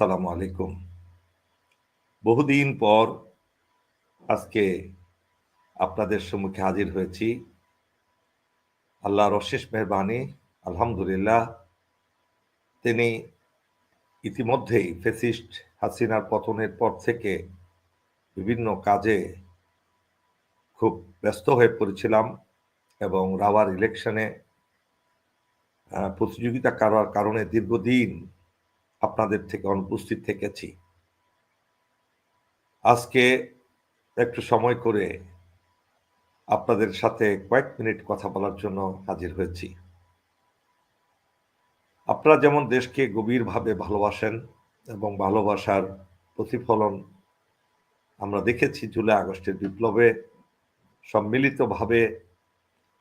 আসসালামু আলাইকুম। বহুদিন পর আজকে আপনাদের সম্মুখে হাজির হয়েছি। আল্লাহর অশেষ মেহরবানি, আলহামদুলিল্লাহ। তিনি ইতিমধ্যেই ফেসিস্ট হাসিনার পতনের পর থেকে বিভিন্ন কাজে খুব ব্যস্ত হয়ে পড়েছিলাম এবং রাবার ইলেকশনে প্রতিযোগিতা করার কারণে দীর্ঘদিন আপনাদের থেকে, অনুপস্থিত থেকেছি। আজকে একটু সময় করে আপনাদের সাথে কয়েক মিনিট কথা বলার জন্য হাজির হয়েছি। আপনারা যেমন দেশকে গভীরভাবে ভালোবাসেন এবং ভালোবাসার প্রতিফলন আমরা দেখেছি জুলাই আগস্টের বিপ্লবে, সম্মিলিতভাবে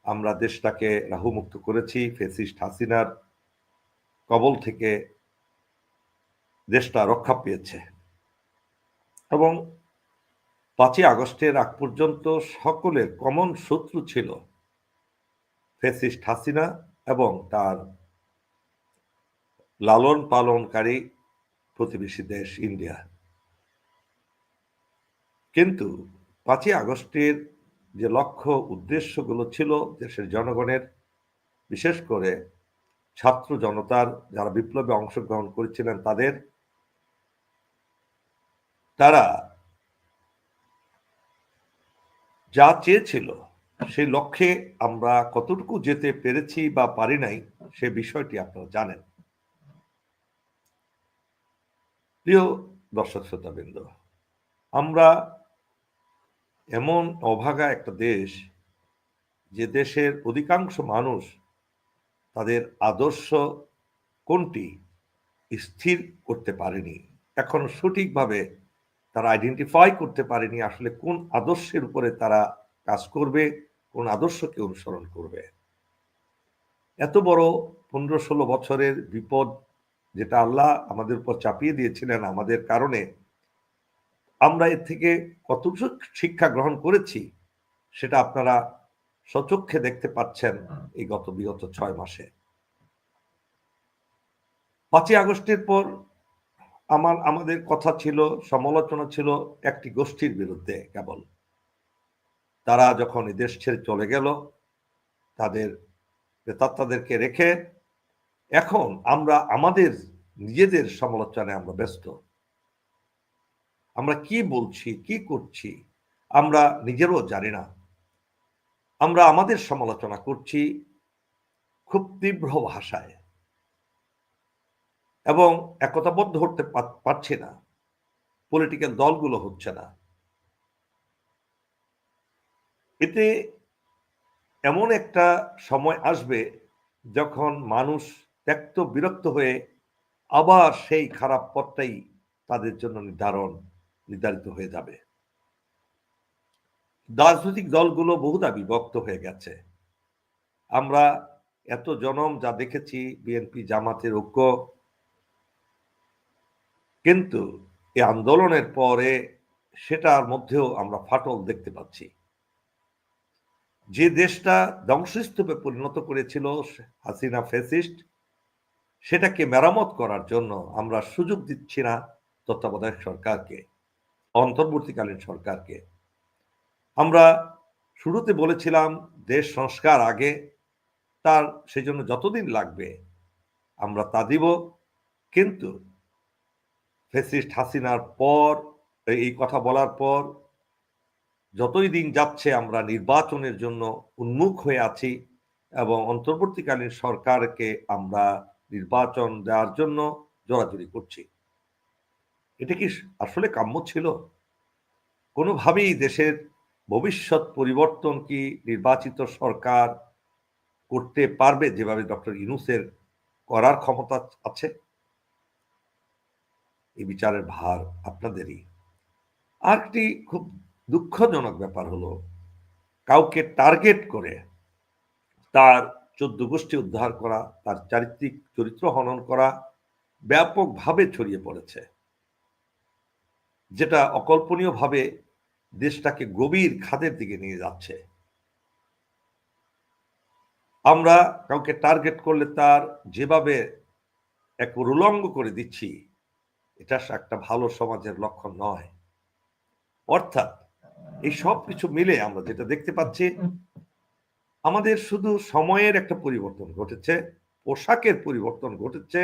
আমরা দেশটাকে রাহুমুক্ত করেছি, ফেসিস্ট হাসিনার কবল থেকে দেশটা রক্ষা পেয়েছে। এবং পাঁচই আগস্টের আগ পর্যন্ত সকলের কমন শত্রু ছিল ফেসিস্ট হাসিনা এবং তার লালন পালনকারী প্রতিবেশী দেশ ইন্ডিয়া। কিন্তু পাঁচই আগস্টের যে লক্ষ্য উদ্দেশ্যগুলো ছিল দেশের জনগণের, বিশেষ করে ছাত্র জনতার যারা বিপ্লবে অংশগ্রহণ করেছিলেন তাদের তারা যা চেয়েছিল, সেই লক্ষ্যে আমরা কতটুকু যেতে পেরেছি বা পারি নাই, সে বিষয়টি আপনারা জানেন। প্রিয় দর্শক শ্রোতাবৃন্দ, আমরা এমন অভাগা একটা দেশ, যে দেশের অধিকাংশ মানুষ তাদের আদর্শ কোনটি স্থির করতে পারেনি। এখনও সঠিকভাবে তারা আইডেন্টিফাই করতে পারেনি আসলে কোন আদর্শের উপরে তারা কাজ করবে, কোন আদর্শকে অনুসরণ করবে। এত বড় পনেরো ষোলো বছরের বিপদ যেটা আল্লাহ আমাদের উপর চাপিয়ে দিয়েছিলেন আমাদের কারণে, আমরা এর থেকে কতটুকু শিক্ষা গ্রহণ করেছি সেটা আপনারা সচক্ষে দেখতে পাচ্ছেন এই গত বিগত ছয় মাসে। পাঁচই আগস্টের পর আমার, আমাদের কথা ছিল, সমালোচনা ছিল একটি গোষ্ঠীর বিরুদ্ধে কেবল। তারা যখন দেশ ছেড়ে চলে গেল, তাদের প্রেতাত্মাদেরকে রেখে এখন আমরা, আমাদের নিজেদের সমালোচনায় আমরা ব্যস্ত। আমরা কি বলছি, কি করছি, আমরা নিজেরও জানি না। আমরা আমাদের সমালোচনা করছি খুব তীব্র ভাষায়। এবং একতাবদ্ধ হতে পারছি না। পলিটিক্যাল দলগুলো হচ্ছে না। এতে এমন একটা সময় আসবে যখন মানুষ ত্যক্ত বিরক্ত হয়ে আবার সেই খারাপ পথটাই তাদের জন্য নির্ধারণ, নির্ধারিত হয়ে যাবে। রাজনৈতিক দলগুলো বহুদা বিভক্ত হয়ে গেছে। আমরা এত জনম যা দেখেছি, বিএনপি জামাতের ঐক্য কিন্তু এই আন্দোলনের পরে সেটার মধ্যেও আমরা ফাটল দেখতে পাচ্ছি। যে দেশটা ধ্বংসস্তূপে পরিণত করেছিল হাসিনা ফেসিস্ট সেটাকে মেরামত করার জন্য আমরা সুযোগ দিচ্ছি না তত্ত্বাবধায়ক সরকারকে, অন্তর্বর্তীকালীন সরকারকে। আমরা শুরুতে বলেছিলাম দেশ সংস্কার আগে, তার সেজন্য যতদিন লাগবে আমরা তা দিব, কিন্তু ফেসিস্ট হাসিনার পর, এই কথা বলার পর, যতই দিন যাচ্ছে আমরা নির্বাচনের জন্য উন্মুখ হয়ে আছি এবং অন্তর্বর্তীকালীন সরকারকে আমরা নির্বাচন দেওয়ার জন্য জোরাজুরি করছি। এটা কি আসলে কাম্য ছিল? কোনোভাবেই দেশের ভবিষ্যৎ পরিবর্তন কি নির্বাচিত সরকার করতে পারবে যেভাবে ডক্টর ইনুসের করার ক্ষমতা আছে? এই বিচারের ভার আপনাদেরই। আর একটি খুব দুঃখজনক ব্যাপার হলো, কাউকে টার্গেট করে তার চোদ্দ গোষ্ঠী উদ্ধার করা, তার চারিত্রিক চরিত্র হনন করা ব্যাপকভাবে ছড়িয়ে পড়েছে। যেটা অকল্পনীয়ভাবে দেশটাকে গভীর খাদের দিকে নিয়ে যাচ্ছে। আমরা কাউকে টার্গেট করলে তার যেভাবে এক উলঙ্গ করে দিচ্ছি এটা একটা ভালো সমাজের লক্ষণ নয়। অর্থাৎ এই সব কিছু মিলে আমরা যেটা দেখতে পাচ্ছি, আমাদের শুধু সময়ের একটা পরিবর্তন ঘটেছে, পোশাকের পরিবর্তন ঘটেছে,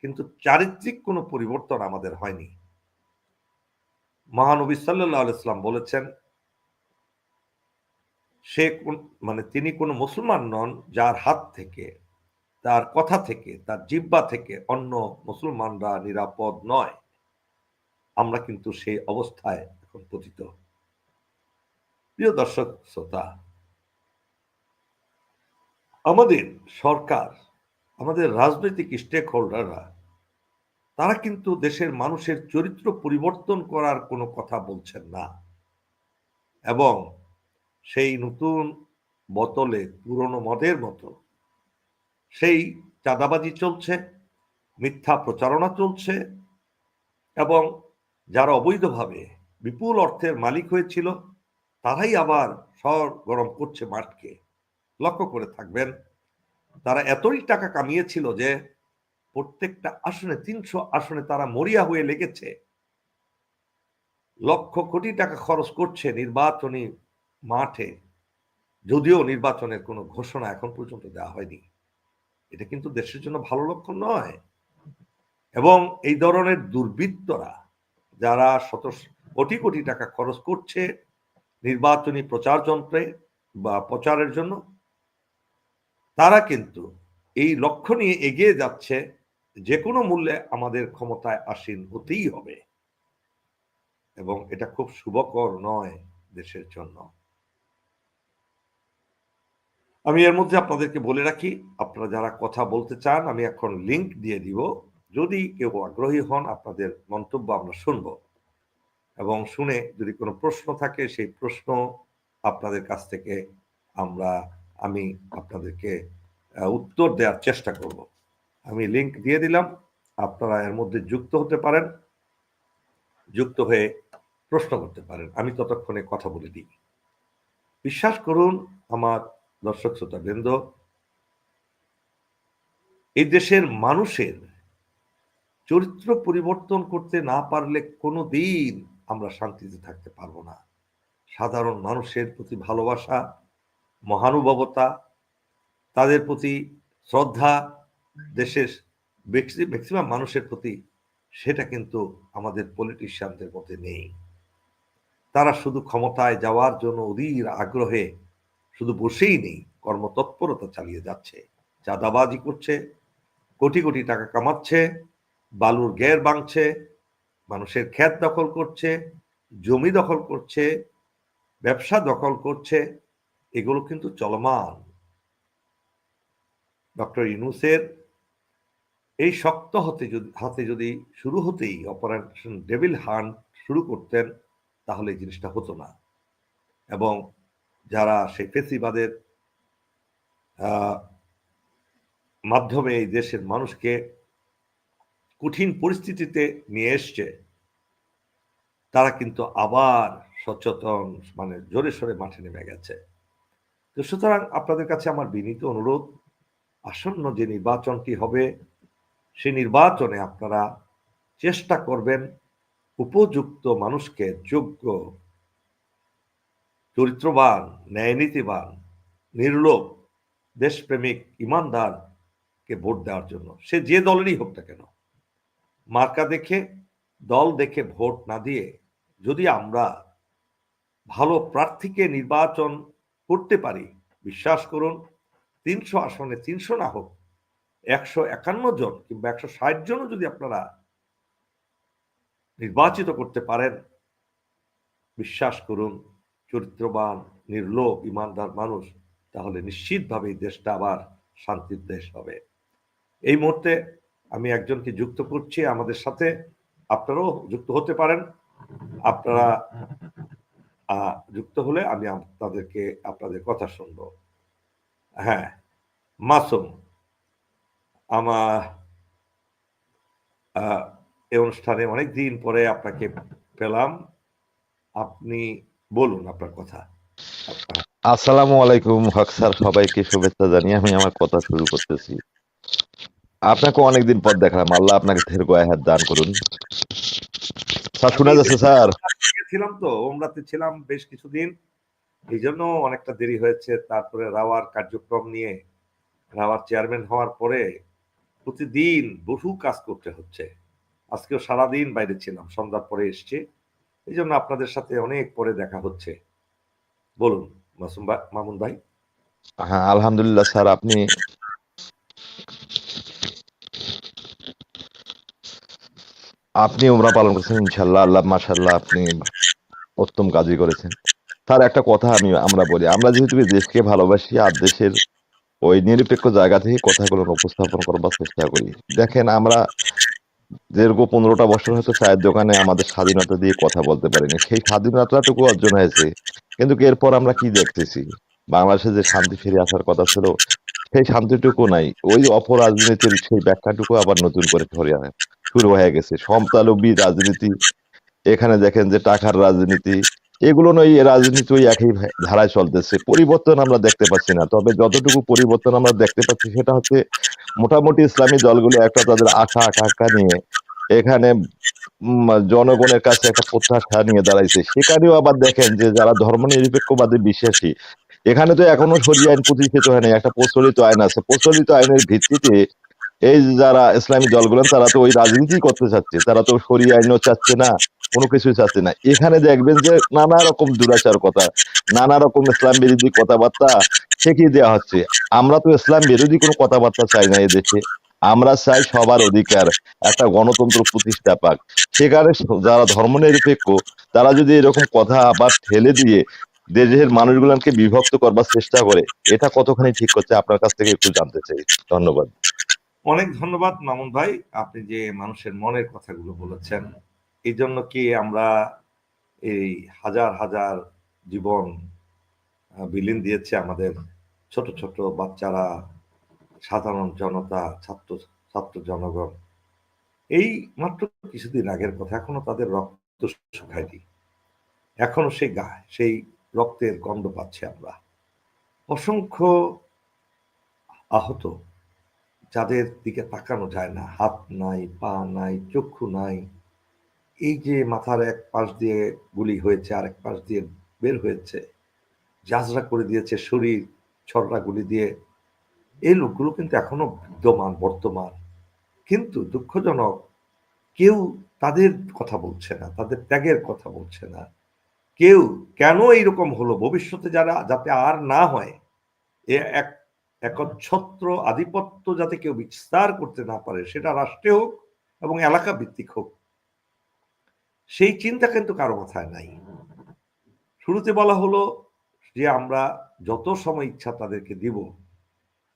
কিন্তু চারিত্রিক কোনো পরিবর্তন আমাদের হয়নি। মহানবী সাল্লাহ ইসলাম বলেছেন, সে মানে তিনি কোনো মুসলমান নন যার হাত থেকে তার কথা থেকে, তার জিব্বা থেকে অন্য মুসলমানরা নিরাপদ নয়। আমরা কিন্তু সেই অবস্থায় এখন পতিত। প্রিয় দর্শক, শ্রোতা, আমাদের সরকার, আমাদের রাজনৈতিক স্টেক হোল্ডাররা তারা কিন্তু দেশের মানুষের চরিত্র পরিবর্তন করার কোনো কথা বলছেন না। এবং সেই নতুন বোতলে পুরনো মদের মতো সেই চাঁদাবাজি চলছে, মিথ্যা প্রচারণা চলছে এবং যারা অবৈধভাবে বিপুল অর্থের মালিক হয়েছিল, তারাই আবার সর গরম করছে মাঠকে। লক্ষ্য করে থাকবেন, তারা এতই টাকা কামিয়েছিল যে প্রত্যেকটা আসনে, তিনশো আসনে তারা মরিয়া হয়ে লেগেছে। লক্ষ কোটি টাকা খরচ করছে নির্বাচনী মাঠে, যদিও নির্বাচনের কোনো ঘোষণা এখন পর্যন্ত দেওয়া হয়নি। এটা কিন্তু দেশের জন্য ভালো লক্ষণ নয়। এবং এই ধরনের দুর্বৃত্তরা যারা শত কোটি কোটি টাকা খরচ করছে নির্বাচনী প্রচার যন্ত্রে বা প্রচারের জন্য, তারা কিন্তু এই লক্ষ্য নিয়ে এগিয়ে যাচ্ছে যে কোনো মূল্যে আমাদের ক্ষমতায় আসীন হতেই হবে। এবং এটা খুব শুভকর নয় দেশের জন্য। আমি এর মধ্যে আপনাদেরকে বলে রাখি, আপনারা যারা কথা বলতে চান, আমি এখন লিংক দিয়ে দিব। যদি কেউ আগ্রহী হন, আপনাদের মন্তব্য আমরা শুনব। এবং শুনে যদি কোনো প্রশ্ন থাকে, সেই প্রশ্ন আপনাদের কাছ থেকে আমরা, আমি আপনাদেরকে উত্তর দেওয়ার চেষ্টা করব। আমি লিংক দিয়ে দিলাম। আপনারা এর মধ্যে যুক্ত হতে পারেন। যুক্ত হয়ে প্রশ্ন করতে পারেন। আমি ততক্ষণে কথা বলে দিই। বিশ্বাস করুন, আমার দর্শক শ্রোতা বৃন্দ, এই দেশের মানুষের চরিত্র পরিবর্তন করতে না পারলে কোনো দিন আমরা শান্তিতে থাকতে পারব না। সাধারণ মানুষের প্রতি ভালোবাসা, মহানুভবতা, তাদের প্রতি শ্রদ্ধা, দেশের ম্যাক্সিমাম মানুষের প্রতি, সেটা কিন্তু আমাদের পলিটিশিয়ানদের মধ্যে নেই। তারা শুধু ক্ষমতায় যাওয়ার জন্য অধীর আগ্রহে শুধু বসেই নেই, কর্মতৎপরতা চালিয়ে যাচ্ছে। চাঁদাবাজি করছে, কোটি কোটি টাকা কামাচ্ছে, বালুর গ্যার বাংছে মানুষের ক্ষেত দখল করছে, জমি দখল করছে, ব্যবসা দখল করছে, এগুলো কিন্তু চলমান। ডক্টর ইনুসের এই শক্ত হতে যদি, হাতে যদি শুরু হতেই অপারেশন ডেভিল হান্ট শুরু করতেন, তাহলে এই জিনিসটা হতো না। এবং যারা সেই ফেসিবাদের মাধ্যমে এই দেশের মানুষকে কঠিন পরিস্থিতিতে নিয়ে এসছে, তারা কিন্তু আবার সচেতন মানে জোরে সোরে মাঠে নেমে গেছে। তো সুতরাং আপনাদের কাছে আমার বিনীত অনুরোধ, আসন্ন যে নির্বাচনটি হবে সেই নির্বাচনে আপনারা চেষ্টা করবেন উপযুক্ত মানুষকে যোগ্য চরিত্রবান, ন্যায়নীতিবান, নির্লোভ, দেশপ্রেমিক ইমানদারকে ভোট দেওয়ার জন্য। সে যে দলেরই হোক না কেন, মার্কা দেখে, দল দেখে ভোট না দিয়ে যদি আমরা ভালো প্রার্থীকে নির্বাচন করতে পারি, বিশ্বাস করুন, তিনশো আসনে তিনশো না হোক, একশো একান্ন জন কিংবা একশো ষাট জনও যদি আপনারা নির্বাচিত করতে পারেন, বিশ্বাস করুন চরিত্রবান, নির্লোভ, ইমানদার মানুষ, তাহলে নিশ্চিতভাবে এই দেশটা আবার শান্তির দেশ হবে। এই মুহূর্তে আমি একজনকে যুক্ত করছি আমাদের সাথে। আপনারাও যুক্ত হতে পারেন। আপনারা যুক্ত হলে আমি আপনাদেরকে আপনাদের কথা শুনব। হ্যাঁ মাসুম আমার এই অনুষ্ঠানে অনেক দিন পরে আপনাকে পেলাম। আপনি বলুন আপনার কথা। আসসালামু আলাইকুম হক স্যার সবাইকে শুভেচ্ছা জানিয়ে আমি আমার কথা শুরু করতেছি। আপনাকে অনেকদিন পর দেখলাম আল্লাহ আপনাকে দীর্ঘ হাত দান করুন। স্যার শোনা যাচ্ছে স্যার। ছিলাম তো ওমরাতে ছিলাম বেশ কিছুদিন। এই জন্য অনেকটা দেরি হয়েছে। তারপরে রাওয়ার কার্যক্রম নিয়ে রাওয়ার চেয়ারম্যান হওয়ার পরে প্রতিদিন বহু কাজ করতে হচ্ছে। আজকেও সারাদিন বাইরে ছিলাম সন্ধ্যার পরে এসছি। এই জন্য আপনাদের সাথে অনেক পরে দেখা হচ্ছে। বলুন, মাসুম ভাই মামুন ভাই। হ্যাঁ আলহামদুলিল্লাহ স্যার, আপনি আপনি উমরা পালন করেছেন ইনশাল্লাহ আল্লাহ মাশাল্লাহ আপনি উত্তম কাজই করেছেন। তার একটা কথা আমি, আমরা বলি, আমরা যেহেতু দেশকে ভালোবাসি, আর দেশের ওই নিরপেক্ষ জায়গা থেকে কথাগুলো উপস্থাপন করবার চেষ্টা করি। দেখেন, আমরা দীর্ঘ পনেরোটা বছর হয়তো চায়ের দোকানে আমাদের স্বাধীনতা দিয়ে কথা বলতে পারিনি। সেই স্বাধীনতাটুকু অর্জন হয়েছে। কিন্তু এরপর আমরা কি দেখতেছি? বাংলাদেশে যে শান্তি ফিরে আসার কথা ছিল, সেই শান্তিটুকু নাই। ওই অপরাজনীতির সেই ব্যাখ্যাটুকু আবার নতুন করে ধরে আনে। শুরু হয়ে গেছে। সমতালব্বী রাজনীতি। এখানে দেখেন যে টাকার রাজনীতি এগুলো নয় রাজনীতি ওই একই ধারায় চলতেছে। পরিবর্তন আমরা দেখতে পাচ্ছি না। তবে যতটুকু পরিবর্তন আমরা দেখতে পাচ্ছি সেটা হচ্ছে মোটামুটি ইসলামী দলগুলো একটা তাদের আশা, আকাঙ্ক্ষা নিয়ে এখানে জনগণের কাছে একটা প্রত্যাশা নিয়ে দাঁড়াইছে। সেখানেও আবার দেখেন যে যারা ধর্ম নিরপেক্ষবাদী বিশ্বাসী, এখানে তো এখনও সরিয়ে আইন প্রতিষ্ঠিত হয়নি, একটা প্রচলিত আইন আছে। প্রচলিত আইনের ভিত্তিতে এই যারা ইসলামী দলগুলো, তারা তো ওই রাজনীতি করতে চাচ্ছে, তারা তো সরিয়ে আইনও চাচ্ছে না, কোনো কিছু চাচ্ছে না। এখানে দেখবেন যে নানা রকম দুরাচার কথা, নানা রকম ইসলাম বিরোধী কথাবার্তা ঠেকিয়ে দেওয়া হচ্ছে। আমরা তো ইসলাম বিরোধী কোনো কথাবার্তা চাই না এই দেশে। আমরা চাই সবার অধিকার, একটা গণতন্ত্র প্রতিষ্ঠা পাক। সেখানে যারা ধর্ম নিরপেক্ষ তারা যদি এরকম কথা আবার ঠেলে দিয়ে দেশের মানুষগুলোকে বিভক্ত করবার চেষ্টা করে, এটা কতখানি ঠিক করছে আপনার কাছ থেকে একটু জানতে চাই। ধন্যবাদ। অনেক ধন্যবাদ মামুন ভাই। আপনি যে মানুষের মনের কথাগুলো বলেছেন এই জন্য কি আমরা এই হাজার হাজার জীবন বিলীন দিয়েছে আমাদের ছোট ছোট বাচ্চারা, সাধারণ জনতা, ছাত্র ছাত্র জনগণ? এই মাত্র কিছুদিন আগের কথা, এখনও তাদের রক্ত শুকায়নি। এখনও সেই গা, সেই রক্তের গন্ধ পাচ্ছে আমরা। অসংখ্য আহত যাদের দিকে তাকানো যায় না। হাত নাই, পা নাই, চক্ষু নাই। এই যে মাথার এক পাশ দিয়ে গুলি হয়েছে আর এক পাশ দিয়ে বের হয়েছে জাজরা করে দিয়েছে শরীর ছড়রা গুলি দিয়ে, এই লোকগুলো কিন্তু এখনও বিদ্যমান বর্তমান। কিন্তু দুঃখজনক, কেউ তাদের কথা বলছে না, তাদের ত্যাগের কথা বলছে না। কেউ কেন এইরকম হলো? ভবিষ্যতে যারা, যাতে আর না হয়, এ এক একচ্ছত্র আধিপত্য যাতে কেউ বিস্তার করতে না পারে, সেটা রাষ্ট্রে হোক এবং এলাকা ভিত্তিক হোক। সেই চিন্তা কিন্তু কারও মাথায় নাই। শুরুতে বলা হলো যে আমরা যত সময় ইচ্ছা তাদেরকে দিব।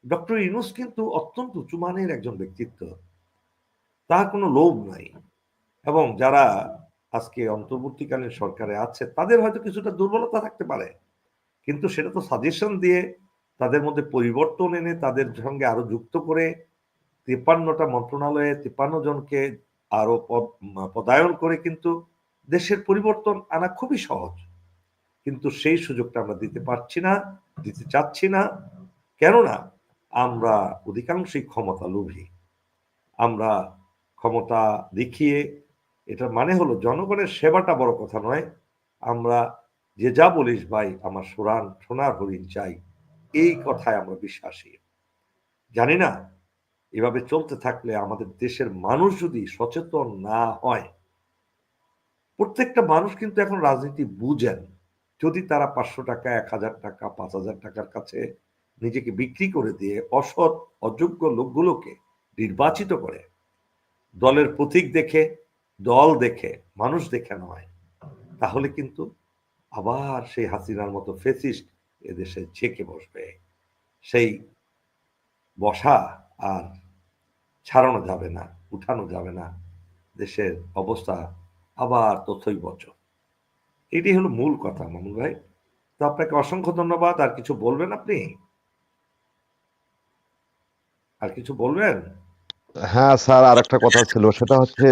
ডক্টর ইনুস কিন্তু অত্যন্ত উঁচুমানের একজন ব্যক্তিত্ব। তার কোনো লোভ নাই এবং যারা আজকে অন্তর্বর্তীকালীন সরকারে আছে, তাদের হয়তো কিছুটা দুর্বলতা থাকতে পারে। কিন্তু সেটা তো সাজেশন দিয়ে তাদের মধ্যে পরিবর্তন এনে তাদের সঙ্গে আরও যুক্ত করে তিপ্পান্নটা মন্ত্রণালয়ে তিপ্পান্ন জনকে আরও পদ পদায়ন করে কিন্তু দেশের পরিবর্তন আনা খুবই সহজ। কিন্তু সেই সুযোগটা আমরা দিতে পারছি না, দিতে চাচ্ছি না। কেননা আমরা অধিকাংশই ক্ষমতা লোভী আমরা ক্ষমতা দেখিয়ে এটার মানে হলো জনগণের সেবাটা বড় কথা নয়। আমরা যে যা বলিস ভাই, আমার সোরান, সোনার হরিণ চাই। এই কথায় আমরা বিশ্বাসী। জানি না, এভাবে চলতে থাকলে আমাদের দেশের মানুষ যদি সচেতন না হয়, প্রত্যেকটা মানুষ কিন্তু এখন রাজনীতি বুঝেন। যদি তারা পাঁচশো টাকা, এক হাজার টাকা, পাঁচ হাজার টাকার কাছে নিজেকে বিক্রি করে দিয়ে অসৎ, অযোগ্য লোকগুলোকে নির্বাচিত করে, দলের প্রতীক দেখে, দল দেখে, মানুষ দেখে নয়, তাহলে কিন্তু আবার সেই হাসিনার মতো ফেসিস্ট এদেশে ঝেঁকে বসবে। সেই বসা আর ছাড়ানো যাবে না, উঠানো যাবে না। দেশের অবস্থা আবার তথ্যই বচ এটি হলো মূল কথা, মামুন ভাই। তো আপনাকে অসংখ্য ধন্যবাদ। আর কিছু বলবেন আপনি? আর কিছু বলবেন? হ্যাঁ স্যার আর একটা কথা ছিল। সেটা হচ্ছে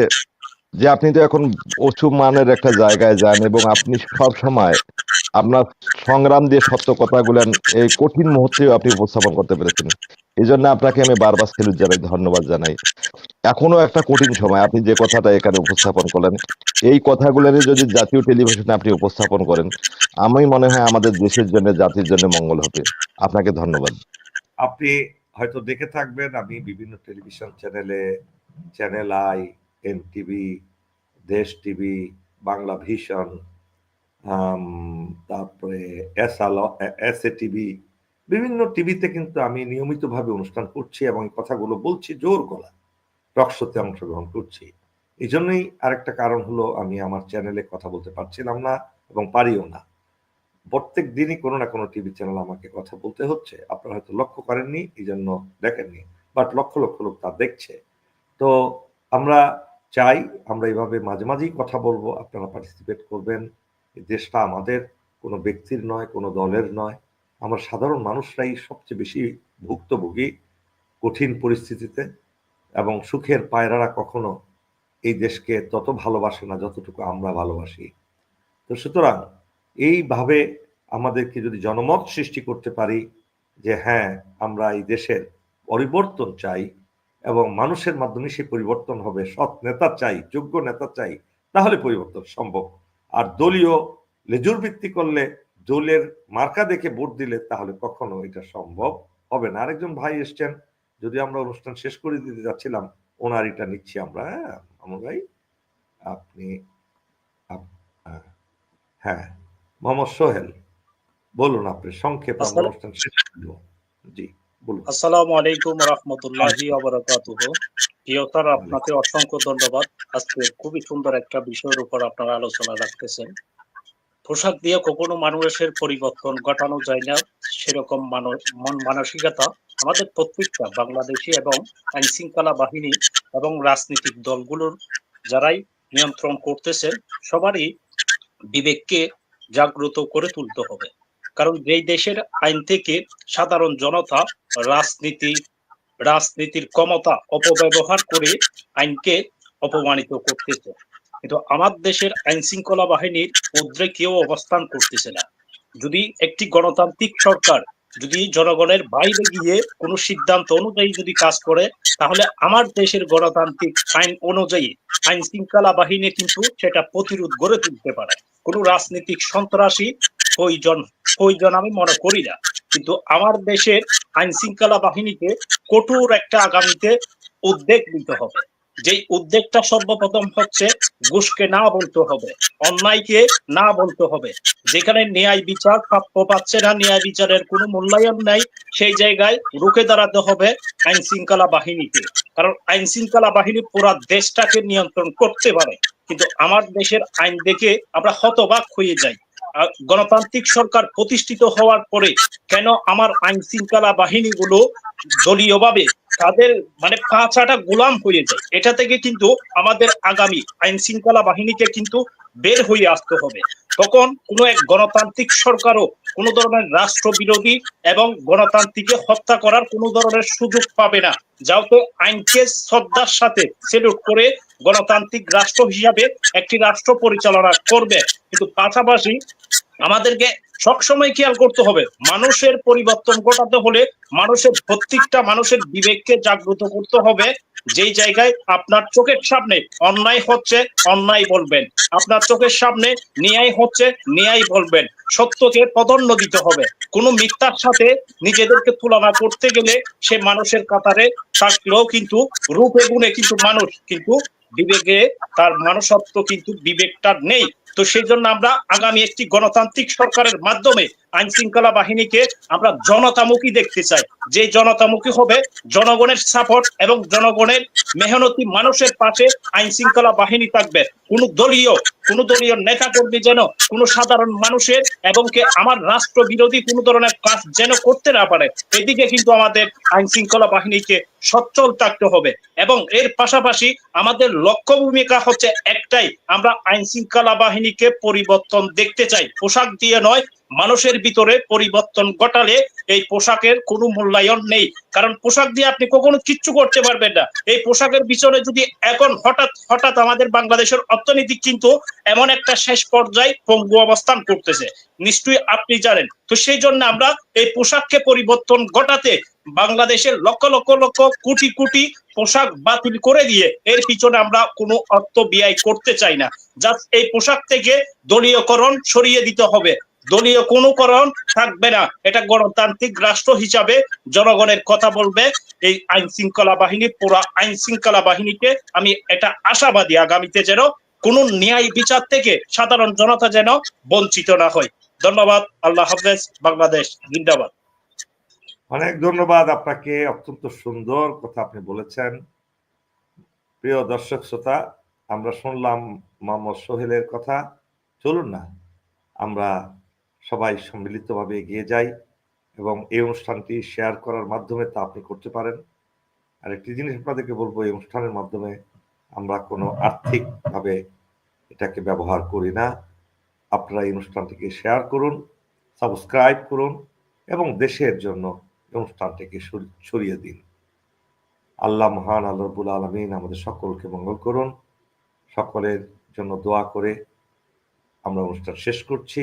যে আপনি তো এখন উঁচু মানের একটা জায়গায় যান এবং আপনি সব সময় আপনার সংগ্রাম দিয়ে সত্য কথাগুলো এই কঠিন মুহূর্তেও আপনি উপস্থাপন করতে পেরেছেন। এই জন্য আপনাকে আমি বারবার সেলুট জানাই, ধন্যবাদ জানাই। এখনও একটা কঠিন সময়, আপনি যে কথাটা এখানে উপস্থাপন করলেন, এই কথাগুলো যদি জাতীয় টেলিভিশনে আপনি উপস্থাপন করেন, আমি মনে হয় আমাদের দেশের জন্য, জাতির জন্য মঙ্গল হবে। আপনাকে ধন্যবাদ। আপনি হয়তো দেখে থাকবেন, আমি বিভিন্ন টেলিভিশন চ্যানেলে, Channel I, N TV, Desh TV, Bangla vision তারপরে এস আলো এস এ টিভি, বিভিন্ন টিভিতে কিন্তু আমি নিয়মিতভাবে অনুষ্ঠান করছি এবং কথাগুলো বলছি, জোর গলা টকশোতে অংশগ্রহণ করছি। এই জন্যই আরেকটা কারণ হলো আমি আমার চ্যানেলে কথা বলতে পারছিলাম না এবং পারিও না। প্রত্যেক দিনই কোনো না কোনো টিভি চ্যানেল আমাকে কথা বলতে হচ্ছে। আপনারা হয়তো লক্ষ্য করেননি, এই জন্য দেখেননি বাট লক্ষ লক্ষ লোক তা দেখছে। তো আমরা চাই, আমরা এইভাবে মাঝে মাঝেই কথা বলব, আপনারা পার্টিসিপেট করবেন। দেশটা আমাদের, কোনো ব্যক্তির নয়, কোনো দলের নয়। আমরা সাধারণ মানুষরাই সবচেয়ে বেশি ভুক্তভোগী কঠিন পরিস্থিতিতে এবং সুখের পায়রারা কখনো এই দেশকে তত ভালোবাসে না যতটুকু আমরা ভালোবাসি। তো সুতরাং এইভাবে আমাদেরকে যদি জনমত সৃষ্টি করতে পারি যে হ্যাঁ আমরা এই দেশের পরিবর্তন চাই এবং মানুষের মাধ্যমে সেই পরিবর্তন হবে, সৎ নেতা চাই, যোগ্য নেতা চাই, তাহলে পরিবর্তন সম্ভব। আর দলীয় লেজুর ভিত্তি করলে দলের মার্কা দেখে ভোট দিলে তাহলে কখনো এটা সম্ভব হবে না। আরেকজন ভাই এসছেন যদি আমরা অনুষ্ঠান শেষ করে দিতে যাচ্ছিলাম ওনার এটা নিচ্ছি আমরা। হ্যাঁ আমার ভাই আপনি হ্যাঁ, হ্যাঁ মোহাম্মদ সোহেল বলুন আপনি সংক্ষেপ আমরা অনুষ্ঠান শেষ করব জি বলুন। আসসালামু আলাইকুম রহমতুল্লাহি ওবারাকাতুহ প্রিয় স্যার আপনাকে অসংখ্য ধন্যবাদ। আজকে খুবই সুন্দর একটা বিষয়ের উপর আপনারা আলোচনা রাখতেছেন। পোশাক দিয়ে কখনো মানুষের পরিবর্তন ঘটানো যায় না, সেরকম মন মানসিকতা আমাদের প্রত্যেকটা বাংলাদেশি এবং আইন শৃঙ্খলা বাহিনী এবং রাজনৈতিক দলগুলোর যারাই নিয়ন্ত্রণ করতেছেন সবারই বিবেককে জাগ্রত করে তুলতে হবে। কারণ যেই দেশের আইন থেকে সাধারণ জনতা রাজনীতি, রাজনীতির ক্ষমতা অপব্যবহার করে আইনকে অপমানিত করতেছে। কিন্তু আমার দেশের আইন শৃঙ্খলা বাহিনীর উদ্রে কেউ অবস্থান করতেছে না। যদি একটি গণতান্ত্রিক সরকার যদি জনগণের বাইরে গিয়ে কোনো সিদ্ধান্ত অনুযায়ী যদি কাজ করে, তাহলে আমার দেশের গণতান্ত্রিক আইন অনুযায়ী আইন শৃঙ্খলা বাহিনী কিন্তু সেটা প্রতিরোধ গড়ে তুলতে পারে। কোনো রাজনৈতিক সন্ত্রাসী প্রয়োজন প্রয়োজন আমি মনে করি না। কিন্তু আমার দেশের আইন শৃঙ্খলা বাহিনীকে কঠোর একটা আগামীতে উদ্যোগ নিতে হবে। যেই উদ্যোগটা সর্বপ্রথম হচ্ছে ঘুষকে না বলতে হবে, অন্যায়কে না বলতে হবে। যেখানে ন্যায় বিচার, প্রাপ্য পাচ্ছে না, ন্যায় বিচারের কোনো মূল্যায়ন নাই, সেই জায়গায় রুখে দাঁড়াতে হবে আইন শৃঙ্খলা বাহিনীকে। কারণ আইন শৃঙ্খলা বাহিনী পুরা দেশটাকে নিয়ন্ত্রণ করতে পারে, কিন্তু আমার দেশের আইন দেখে আমরা হতবাক হয়ে যাই। গণতান্ত্রিক সরকার প্রতিষ্ঠিত হওয়ার পরে কেন আমার আইন শৃঙ্খলা বাহিনীগুলো দলীয়ভাবে তাদের মানে পাঁচাটা গোলাম হয়ে যায়। এটা থেকে কিন্তু আমাদের আগামী আইন শৃঙ্খলা বাহিনীকে কিন্তু বের হয়ে আসতে হবে। তখন কোনো এক গণতান্ত্রিক সরকারও কোনো ধরনের রাষ্ট্র বিরোধী এবং গণতান্ত্রিককে হত্যা করার কোনো ধরনের সুযোগ পাবে না। যাতে আইনকে শ্রদ্ধার সাথে সেলুট করে গণতান্ত্রিক রাষ্ট্র হিসাবে একটি রাষ্ট্র পরিচালনা করবে। কিন্তু পাশাপাশি আমাদেরকে সবসময় খেয়াল করতে হবে, মানুষের পরিবর্তন ঘটাতে হলে মানুষের প্রত্যেকটা মানুষের বিবেককে জাগ্রত করতে হবে। যেই জায়গায় আপনার চোখের সামনে অন্যায় হচ্ছে, অন্যায় বলবেন। আপনার চোখের সামনে ন্যায় হচ্ছে, ন্যায় বলবেন। সত্যকে প্রাধান্য দিতে হবে। কোনো মিথ্যার সাথে নিজেদেরকে তুলনা করতে গেলে সে মানুষের কাতারে থাকলেও কিন্তু, রূপে গুণে কিন্তু মানুষ কিন্তু বিবেকে, তার মানুষত্ব কিন্তু বিবেকটা নেই। তো সেই জন্য আমরা আগামী একটি গণতান্ত্রিক সরকারের মাধ্যমে আইন শৃঙ্খলা বাহিনীকে আমরা জনতামুখী দেখতে চাই। যে জনতামুখী হবে, জনগণের সাপোর্ট এবং জনগণের মেহনতি মানুষের পাশে আইন শৃঙ্খলা বাহিনী থাকবে। কোনো দলীয়, কোন দলীয় নেতা কর্মী যেন কোনো সাধারণ মানুষের এবং কে আমার রাষ্ট্র বিরোধী কোনো ধরনের কাজ যেন করতে না পারে, এদিকে কিন্তু আমাদের আইন শৃঙ্খলা বাহিনীকে সচ্ছল থাকতে হবে। এবং এর পাশাপাশি আমাদের লক্ষ্য ভূমিকা হচ্ছে একটাই, আমরা আইন শৃঙ্খলা বাহিনীকে পরিবর্তন দেখতে চাই। পোশাক দিয়ে নয় মানুষের ভিতরে পরিবর্তন ঘটালে এই পোশাকের কোনো মূল্যায়ন নেই। কারণ পোশাক দিয়ে আপনি কখনো কিচ্ছু করতে পারবেন না। এই পোশাকের পিছনে যদি এখন হঠাৎ হঠাৎ আমাদের বাংলাদেশের অর্থনীতি কিন্তু এমন একটা শেষ পর্যায়ে পঙ্গু অবস্থান করতেছে। নিশ্চয়ই আপনি জানেন। তো সেই জন্য আমরা এই পোশাককে পরিবর্তন ঘটাতে বাংলাদেশের লক্ষ লক্ষ লক্ষ কোটি কোটি পোশাক বাতিল করে দিয়ে এর পিছনে আমরা কোনো অর্থ ব্যয় করতে চাই না। জাস্ট এই পোশাক থেকে দলীয়করণ সরিয়ে দিতে হবে। দলীয় কোনো করণ থাকবে না। এটা গণতান্ত্রিক রাষ্ট্র হিসাবে জনগণের কথা বলবে। এই আইন শৃঙ্খলা বাহিনী, পুরো আইন শৃঙ্খলা বাহিনীকে আমি এটা আশাবাদী আগামীতে যেন কোন ন্যায় বিচার থেকে সাধারণ জনতা যেন বঞ্চিত না হয়। ধন্যবাদ। আল্লাহ হাফেজ। বাংলাদেশ জিন্দাবাদ। অনেক ধন্যবাদ আপনাকে। অত্যন্ত সুন্দর কথা আপনি বলেছেন। প্রিয় দর্শক শ্রোতা, আমরা শুনলাম মোহাম্মদ সোহেলের কথা। চলুন না, আমরা সবাই সম্মিলিতভাবে এগিয়ে যাই এবং এই অনুষ্ঠানটি শেয়ার করার মাধ্যমে তা আপনি করতে পারেন। আর একটি জিনিস আপনাদেরকে বলব, এই অনুষ্ঠানের মাধ্যমে আমরা কোনো আর্থিকভাবে এটাকে ব্যবহার করি না। আপনারা এই অনুষ্ঠানটিকে শেয়ার করুন সাবস্ক্রাইব করুন এবং দেশের জন্য অনুষ্ঠানটিকে ছড়িয়ে দিন। আল্লাহ মহান, আল্লাহ রবুল আলমিন আমাদের সকলকে মঙ্গল করুন। সকলের জন্য দোয়া করে আমরা অনুষ্ঠান শেষ করছি।